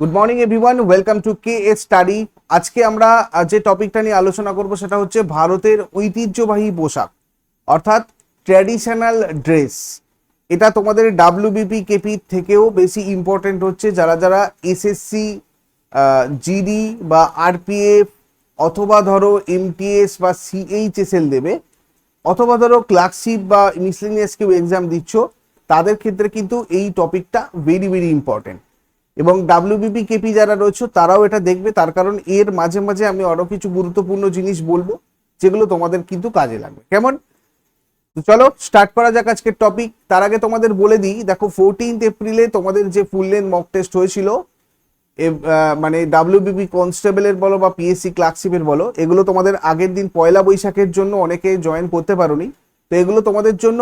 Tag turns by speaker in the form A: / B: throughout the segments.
A: Good morning everyone welcome to K A study আজকে আমরা যে টপিকটা নিয়ে আলোচনা করব সেটা হচ্ছে ভারতের ঐতিহ্যবাহী পোশাক, অর্থাৎ ট্র্যাডিশনাল ড্রেস এটা তোমাদের ডাব্লিউবিপি কেপি থেকেও বেশি ইম্পর্টেন্ট হচ্ছে যারা যারা এসএসসি জিডি বা আরপিএফ অথবা ধরো এমটিএস বা সিএইচএসএল দেবে অথবা ধরো ক্লার্কশিপ বা মিসলিনিয়াস কেউ এক্সাম দিচ্ছ, তাদের ক্ষেত্রে কিন্তু এই টপিকটা ভেরি ভেরি ইম্পর্টেন্ট এবং ডাব্লিউবিপি কেপি যারা রয়েছে, তারাও এটা দেখবে। তার কারণ এর মাঝে মাঝে আমি আরও কিছু গুরুত্বপূর্ণ জিনিস বলব, যেগুলো তোমাদের কিন্তু কাজে লাগবে। কেমন? চলো স্টার্ট করা যাক আজকের টপিক তার আগে তোমাদের বলে দিই, দেখো ফোরটিন্থ এপ্রিলে তোমাদের যে ফুল লেন মক টেস্ট হয়েছিল মানে ডাব্লিউবিপি কনস্টেবলের বলো বা পিএসসি ক্লার্কশিপের বলো, এগুলো তোমাদের আগের দিন পয়লা বৈশাখের জন্য অনেকে জয়েন করতে পারোনি। তো এগুলো তোমাদের জন্য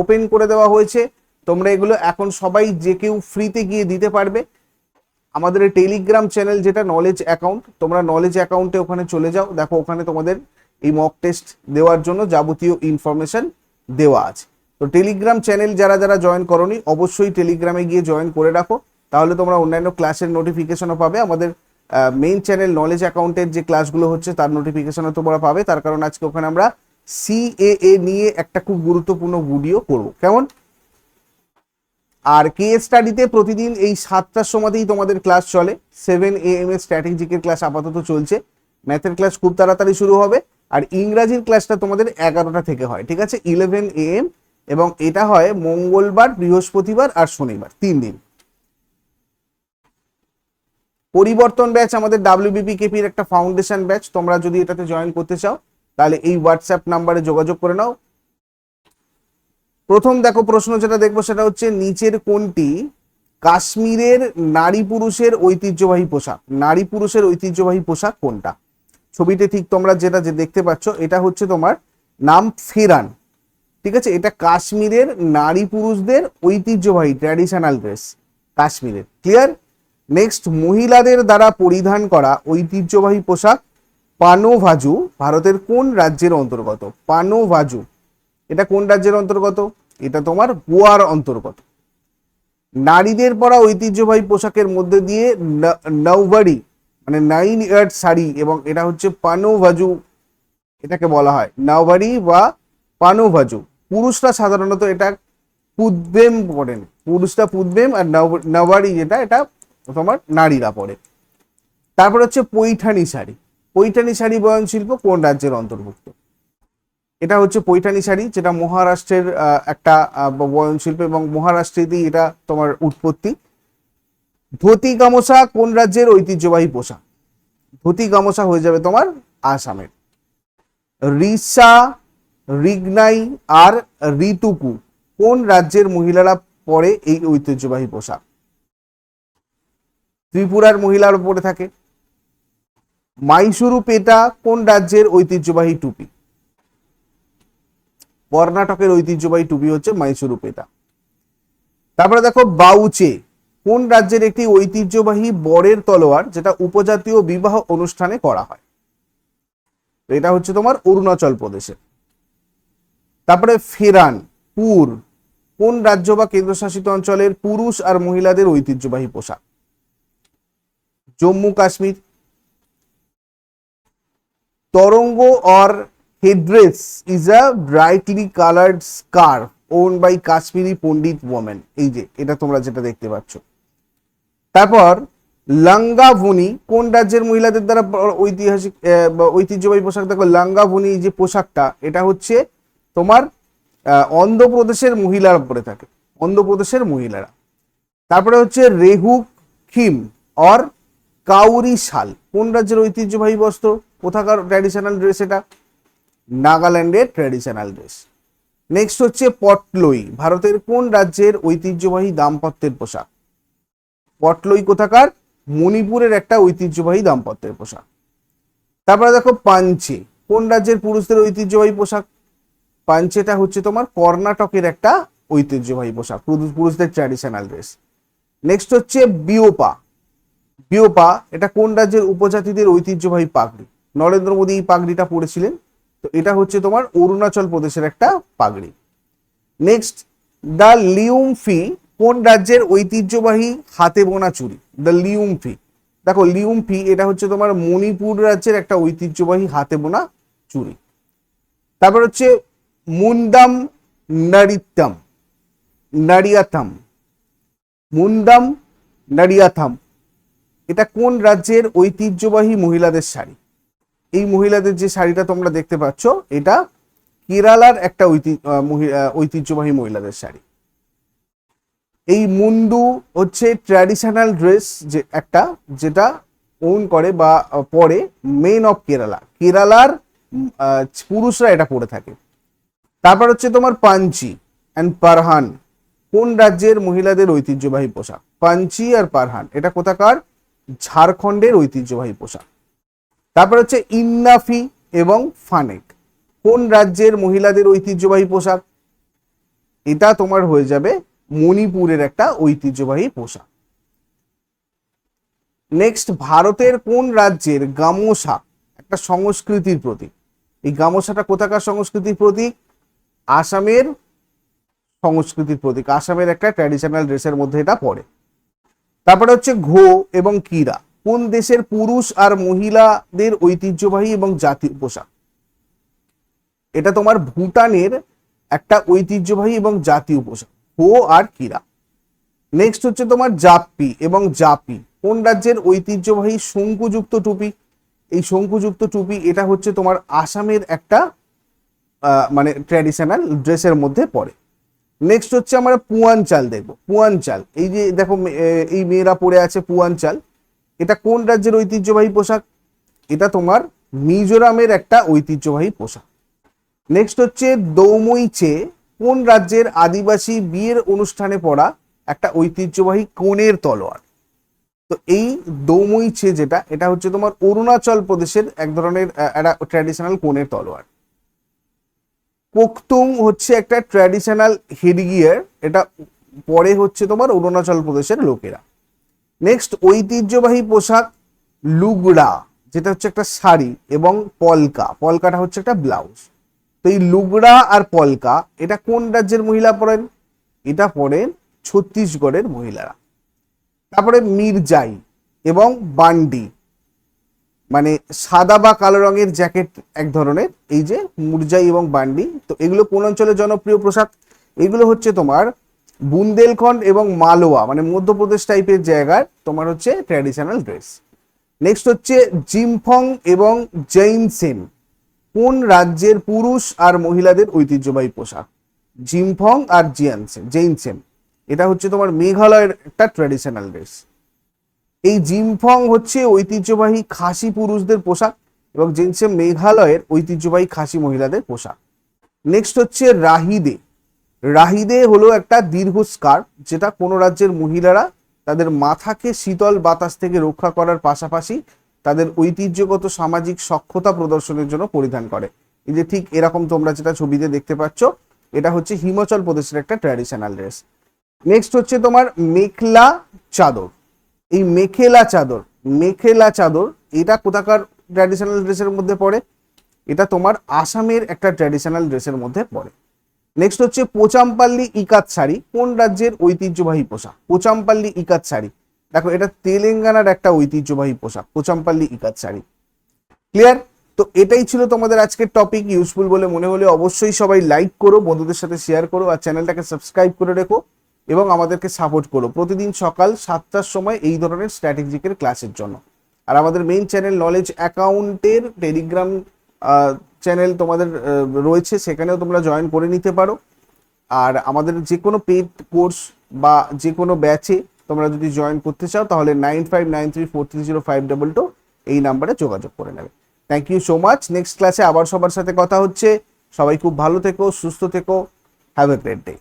A: ওপেন করে দেওয়া হয়েছে। তোমরা এগুলো এখন সবাই যে কেউ ফ্রিতে গিয়ে দিতে পারবে। আমাদের টেলিগ্রাম চ্যানেল যেটা নলেজ অ্যাকাউন্ট তোমরা নলেজ অ্যাকাউন্টে ওখানে চলে যাও। দেখো ওখানে তোমাদের এই মক টেস্ট দেওয়ার জন্য যাবতীয় ইনফরমেশন দেওয়া আছে। তো টেলিগ্রাম চ্যানেল যারা যারা জয়েন করনি, অবশ্যই টেলিগ্রামে গিয়ে জয়েন করে রাখো। তাহলে তোমরা অন্যান্য ক্লাসের নোটিফিকেশনও পাবে। আমাদের মেইন চ্যানেল নলেজ অ্যাকাউন্টের যে ক্লাসগুলো হচ্ছে, তার নোটিফিকেশনও তোমরা পাবে। তার কারণ আজকে ওখানে আমরা সিএএ নিয়ে একটা খুব গুরুত্বপূর্ণ ভিডিও করব। কেমন? আর কে স্টাডিতে প্রতিদিন এই সাতটার সময়তেই তোমাদের ক্লাস চলে। সেভেন এ এম এর স্ট্র্যাটেজিকের ক্লাস আপাতত চলছে। ম্যাথের ক্লাস খুব তাড়াতাড়ি শুরু হবে। আর ইংরাজির ক্লাসটা তোমাদের এগারোটা থেকে হয়, ঠিক আছে? ইলেভেন এ এম এবং এটা হয় মঙ্গলবার, বৃহস্পতিবার আর শনিবার, তিন দিন। পরিবর্তন ব্যাচ আমাদের ডাব্লিউবিপি কেপির একটা ফাউন্ডেশন ব্যাচ তোমরা যদি এটাতে জয়েন করতে চাও, তাহলে এই হোয়াটসঅ্যাপ নাম্বারে যোগাযোগ করে নাও। প্রথম দেখো প্রশ্ন যেটা দেখব সেটা হচ্ছে, নিচের কোনটি কাশ্মীরের নারী পুরুষের ঐতিহ্যবাহী পোশাক? নারী পুরুষের ঐতিহ্যবাহী পোশাক কোনটা? ছবিতে ঠিক তোমরা যেটা যে দেখতে পাচ্ছ, এটা হচ্ছে তোমার নাম ফেরান। ঠিক আছে? এটা কাশ্মীরের নারী পুরুষদের ঐতিহ্যবাহী ট্র্যাডিশনাল ড্রেস কাশ্মীরের। ক্লিয়ার নেক্সট মহিলাদের দ্বারা পরিধান করা ঐতিহ্যবাহী পোশাক পানোভাজু ভারতের কোন রাজ্যের অন্তর্গত? পানোভাজু। এটা কোন রাজ্যের অন্তর্গত? এটা তোমার গোয়ার অন্তর্গত। নারীদের পরা ঐতিহ্যবাহী পোশাকের মধ্যে দিয়ে নৌবাড়ি মানে নাইন ইয়ার্ড শাড়ি এবং এটা হচ্ছে পানোভাজু, এটাকে বলা হয়। নাওবাড়ি বা পানোভাজু। পুরুষরা সাধারণত এটা পুদবেম পরেন। পুরুষরা পুদবেম আর নওয়ারি যেটা, এটা তোমার নারীরা পরে। তারপর হচ্ছে পৈঠানি শাড়ি। পৈঠানি শাড়ি বয়ন শিল্প কোন রাজ্যের অন্তর্ভুক্ত? এটা হচ্ছে পৈঠানি শাড়ি, যেটা মহারাষ্ট্রের একটা বয়ন শিল্প এবং মহারাষ্ট্রেতেই এটা তোমার উৎপত্তি। ধুতি গামোছা কোন রাজ্যের ঐতিহ্যবাহী পোশাক? ধুতি গামোছা হয়ে যাবে তোমার আসামের। রিসা, রিগনাই আর ঋতুকু কোন রাজ্যের মহিলারা পরে এই ঐতিহ্যবাহী পোশাক? ত্রিপুরার মহিলার পরে থাকে। মাইসুরু পেটা কোন রাজ্যের ঐতিহ্যবাহী টুপি? কর্ণাটকের ঐতিহ্যবাহী টুপি হচ্ছে মাইসুরু পেটা তারপরে দেখো বাউচে, কোন রাজ্যের একটি ঐতিহ্যবাহী বরের তলোয়ার যেটা উপজাতীয় বিবাহ অনুষ্ঠানে করা হয়? এটা হচ্ছে তোমার অরুণাচল প্রদেশে তারপরে ফেরান, পুর, কোন রাজ্য বা কেন্দ্রশাসিত অঞ্চলের পুরুষ আর মহিলাদের ঐতিহ্যবাহী পোশাক? Jammu Kashmir. Taranga or headdress is a brightly coloured scarf worn by Kashmiri Pandit women এই যে, এটা তোমরা যেটা দেখতে পাচ্ছ। তারপর লাঙ্গা ভুনি কোন রাজ্যের মহিলাদের দ্বারা ঐতিহাসিক ঐতিহ্যবাহী পোশাক? দেখো লাঙ্গা ভুনি যে পোশাকটা, এটা হচ্ছে তোমার অন্ধ্রপ্রদেশের মহিলারা পরে থাকে। অন্ধ্রপ্রদেশের মহিলারা। তারপরে হচ্ছে রেহু খিম অর কাউরি শাল কোন রাজ্যের ঐতিহ্যবাহী বস্ত্র? কোথাকার ট্র্যাডিশনাল ড্রেস এটা? নাগাল্যান্ডের ট্র্যাডিশনাল ড্রেস। নেক্সট হচ্ছে পটলই। ভারতের কোন রাজ্যের ঐতিহ্যবাহী দাম্পত্যের পোশাক? পটলই কোথাকার? মণিপুরের একটা ঐতিহ্যবাহী দাম্পত্যের পোশাক। তারপরে দেখো পাঞ্চে। কোন রাজ্যের পুরুষদের ঐতিহ্যবাহী পোশাক? পাঞ্চেটা হচ্ছে তোমার কর্ণাটকের একটা ঐতিহ্যবাহী পোশাক, পুরুষ- পুরুষদের ট্র্যাডিশনাল ড্রেস। নেক্সট হচ্ছে বিওপা। বিওপা, এটা কোন রাজ্যের উপজাতিদের ঐতিহ্যবাহী পাগড়ি? নরেন্দ্র মোদী এই পাগড়িটা পরেছিলেন। তো এটা হচ্ছে তোমার অরুণাচল প্রদেশের একটা পাগড়ি। নেক্সট দ্য লিউমফি কোন রাজ্যের ঐতিহ্যবাহী হাতে বোনা চুড়ি? দ্য লিউমফি দেখো লিউমফি এটা হচ্ছে তোমার মণিপুর রাজ্যের একটা ঐতিহ্যবাহী হাতে বোনা চুড়ি। তারপর হচ্ছে মুন্দাম নারিতাম নারিয়াতাম। মুন্দাম নারিয়াথাম এটা কোন রাজ্যের ঐতিহ্যবাহী মহিলাদের শাড়ি? এই মহিলাদের যে শাড়িটা তোমরা দেখতে পাচ্ছ, এটা কেরালার একটা ঐতিহ্যবাহী মহিলাদের শাড়ি। এই মুন্ডু হচ্ছে ট্র্যাডিশনাল ড্রেস যে একটা, যেটা ওন করে বা পরে মেন অফ কেরালা কেরালার পুরুষরা এটা পরে থাকে। তারপর হচ্ছে তোমার পাঞ্চি অ্যান্ড পারহান। কোন রাজ্যের মহিলাদের ঐতিহ্যবাহী পোশাক? পাঞ্চি আর পারহান। এটা কোথাকার? ঝাড়খণ্ডের ঐতিহ্যবাহী পোশাক। তারপর হচ্ছে ইন্নাফি এবং ফানেক। কোন রাজ্যের মহিলাদের ঐতিহ্যবাহী পোশাক? এটা তোমার হয়ে যাবে মণিপুরের একটা ঐতিহ্যবাহী পোশাক। নেক্সট ভারতের কোন রাজ্যের গামোসা একটা সংস্কৃতির প্রতীক? এই গামোসাটা কোথাকার সংস্কৃতির প্রতীক? আসামের সংস্কৃতির প্রতীক। আসামের একটা ট্র্যাডিশনাল ড্রেসের মধ্যে এটা পড়ে। তারপরে হচ্ছে ঘো এবং কিরা কোন দেশের পুরুষ আর মহিলাদের ঐতিহ্যবাহী এবং জাতীয় পোশাক? এটা তোমার ভুটানের একটা ঐতিহ্যবাহী এবং জাতীয় পোশাক। হো আর কিরা। নেক্সট হচ্ছে তোমার জাপ্পি এবং জাপি। কোন রাজ্যের ঐতিহ্যবাহী শঙ্কুযুক্ত টুপি? এই শঙ্কুযুক্ত টুপি, এটা হচ্ছে তোমার আসামের একটা মানে ট্র্যাডিশনাল ড্রেসের মধ্যে পড়ে। নেক্সট হচ্ছে আমরা পুয়ান চাল দেখব। পুয়ান চাল এই যে দেখো এই মেয়েরা পরে আছে পুয়ান চাল এটা কোন রাজ্যের ঐতিহ্যবাহী পোশাক? এটা তোমার মিজোরামের একটা ঐতিহ্যবাহী পোশাক। নেক্সট হচ্ছে দৌমইচে, কোন রাজ্যের আদিবাসী বিয়ের অনুষ্ঠানে পড়া একটা ঐতিহ্যবাহী কোণের তলোয়ার? তো এই দৌমইচে যেটা, এটা হচ্ছে তোমার অরুণাচল প্রদেশের এক ধরনের একটা ট্র্যাডিশনাল কোণের তলোয়ার। কোকতুং হচ্ছে একটা ট্র্যাডিশনাল হেডগিয়ার, এটা পরে হচ্ছে তোমার অরুণাচল প্রদেশের লোকেরা। নেক্সট ঐতিহ্যবাহী পোশাক, লুগড়া, যেটা হচ্ছে একটা শাড়ি এবং পলকা। পলকাটা হচ্ছে একটা ব্লাউজ। তো এই লুগড়া আর পলকা, এটা কোন রাজ্যের মহিলা পরেন? এটা পরেন ছত্তিশগড়ের মহিলারা। তারপরে মির্জাই এবং বান্ডি। মানে সাদা বা কালো রঙের জ্যাকেট এক ধরনের, এই যে মুরজাই এবং বান্ডি। তো এগুলো কোন অঞ্চলের জনপ্রিয় পোশাক? এগুলো হচ্ছে তোমার বুন্দেলখণ্ড এবং মালোয়া মানে মধ্যপ্রদেশ টাইপের জায়গার তোমার হচ্ছে ট্র্যাডিশনাল ড্রেস নেক্সট হচ্ছে জিমফং এবং জৈনসেন। কোন রাজ্যের পুরুষ আর মহিলাদের ঐতিহ্যবাহী পোশাক? জিমফং আর জিয়ানসেন, জৈনসেন। এটা হচ্ছে তোমার মেঘালয়ের একটা ট্র্যাডিশনাল ড্রেস এই জিমফং হচ্ছে ঐতিহ্যবাহী খাসি পুরুষদের পোশাক এবং জিনসেম মেঘালয়ের ঐতিহ্যবাহী খাসি মহিলাদের পোশাক। নেক্সট হচ্ছে রাহিদে। রাহিদে হলো একটা দীর্ঘ স্কার্ফ যেটা কোনো রাজ্যের মহিলারা তাদের মাথাকে শীতল বাতাস থেকে রক্ষা করার পাশাপাশি তাদের ঐতিহ্যগত সামাজিক সক্ষতা প্রদর্শনের জন্য পরিধান করে। এই যে ঠিক এরকম তোমরা যেটা ছবিতে দেখতে পাচ্ছ, এটা হচ্ছে হিমাচল প্রদেশের একটা ট্র্যাডিশনাল ড্রেস। নেক্সট হচ্ছে তোমার মেখলা চাদর। এই মেখেলা চাদর মেখেলা চাদর, এটা কোথাকার ট্র্যাডিশনাল ড্রেসের মধ্যে পড়ে? এটা তোমার আসামের একটা ট্র্যাডিশনাল ড্রেসের মধ্যে পড়ে। নেক্সট হচ্ছে পোচামপাল্লি ইকাত শাড়ি, কোন রাজ্যের ঐতিহ্যবাহী পোশাক? পোচামপাল্লি ইকাত শাড়ি। দেখো, এটা তেলেঙ্গানার একটা ঐতিহ্যবাহী পোশাক পোচামপাল্লি ইকাত শাড়ি। ক্লিয়ার তো এটাই ছিল তোমাদের আজকের টপিক ইউজফুল বলে মনে হলে অবশ্যই সবাই লাইক করো, বন্ধুদের সাথে শেয়ার করো, আর চ্যানেলটাকে সাবস্ক্রাইব করে রেখো, এবং আমাদেরকে সাপোর্ট করো। প্রতিদিন সকাল সাতটার সময় এই ধরনের স্ট্র্যাটেজিকের ক্লাসের জন্য। আর আমাদের মেইন চ্যানেল নলেজ অ্যাকাউন্টের টেলিগ্রাম চ্যানেল তোমাদের রয়েছে, সেখানেও তোমরা জয়েন করে নিতে পারো। আর আমাদের যে কোনো পেড কোর্স বা যে কোনো ব্যাচে তোমরা যদি জয়েন করতে চাও, তাহলে nine five nine three four three zero five double two এই নাম্বারে যোগাযোগ করে নেবে। Thank you so much next ক্লাসে আবার সবার সাথে কথা হচ্ছে। সবাই খুব ভালো থেকো, সুস্থ থেকো। Have a great day